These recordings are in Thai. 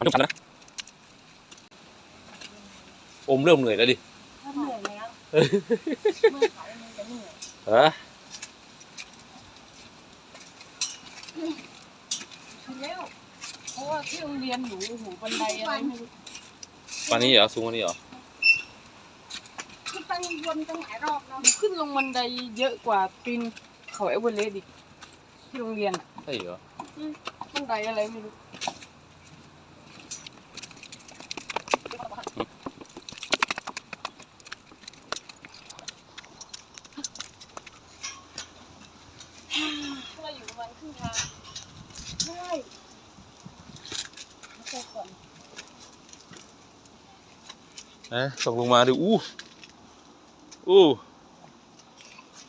มันต้องกันนะอมเริ่มเหนื่อยแล้วดิถ้าเหนื่อยแล้วเมื่อเขามันจะเหนื่อยเออชิแล้วเพราะว่าที่โรงเรียนหนูหูบันไดอะไรไม่รู้ปานนี้เหรอสูงกว่านี้เหรอขึ้นไปวนตั้งหลายรอบแล้วขึ้นลงบันไดเยอะกว่าปีนเขาเอเวอเรสต์อีกที่โรงเรียนอะใช่เหรอบันไดอะไรไม่รู้ ค่ะมาณครึ่งทางใช่ก่อนนะส่งลงมาดูอู้อู้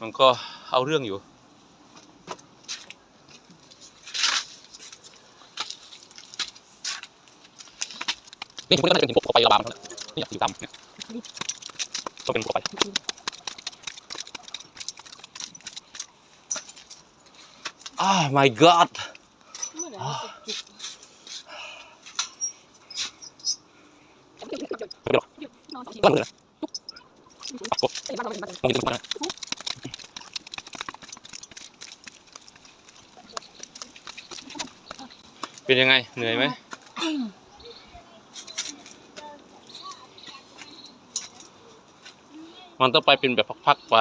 มันก็เอาเรื่องอยู่ นี่คุณก็น่าจะเป็นพวกไประบามนี่อยู่ตามเนี่ยต้องเป็นพวกไปอ่า my god เมื่อไหร่มันจะจุด ไม่หรอกก็เลยนะต้องกินทุกวั นนะเป็นยังไง เหนื่อยไหมมันต้องไปเป็นแบบพักๆไป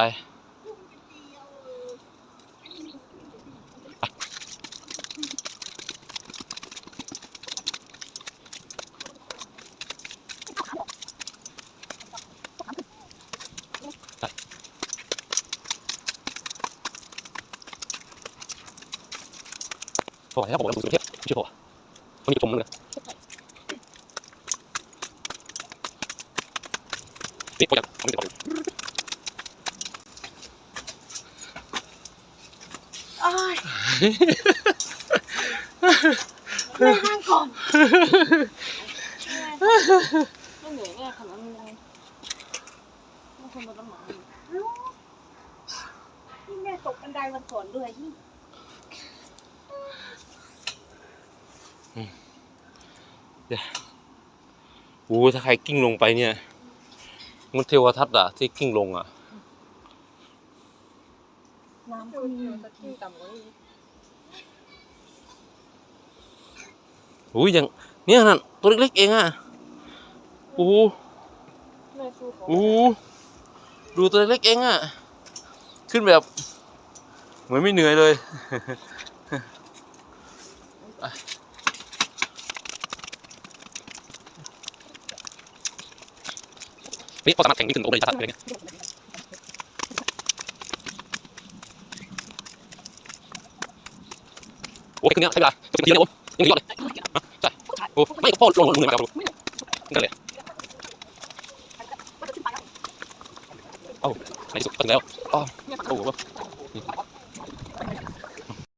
โอ้ยแล้วผมก็ดูสุเทพชื่อผมคนนี้ผมเลยนี่ผมอยากทำให้ผมอ้ายแม่ห้างก่อนไม่เหนื่อยแน่ขนาดนั้นเลยไม่คนมาตั้งหนานที่แม่ตกบันไดวันก่อนด้วยที่ โอ้ถ้าใครกิ้งลงไปเนี่ย มันเทวทัศน์อะที่กิ้งลงอะน้ำขึ้นตะกี้ต่ำกว่านี้โอ้ยอย่างเนี่ยนั่นตัวเล็กๆเองอะโอ้โหแม่สู้เขาโอ้โหดูตัวเล็กๆเองอะขึ้นแบบ เหมือนไม่เหนื่อยเลย นี่เขาสามารถแข่งได้ถึงโอเลยทัดอะไรเงี้ยโอ้ยครึ่เนี้ยใช้เวลาสิบนาทีนะโอ้ยังยอดเลยใช่โอ้ไม่ก็พ่อลงลงเหนื่อยครับนั่นเลยเอ้าในสุดถึงแล้วอ๋อโอ้โห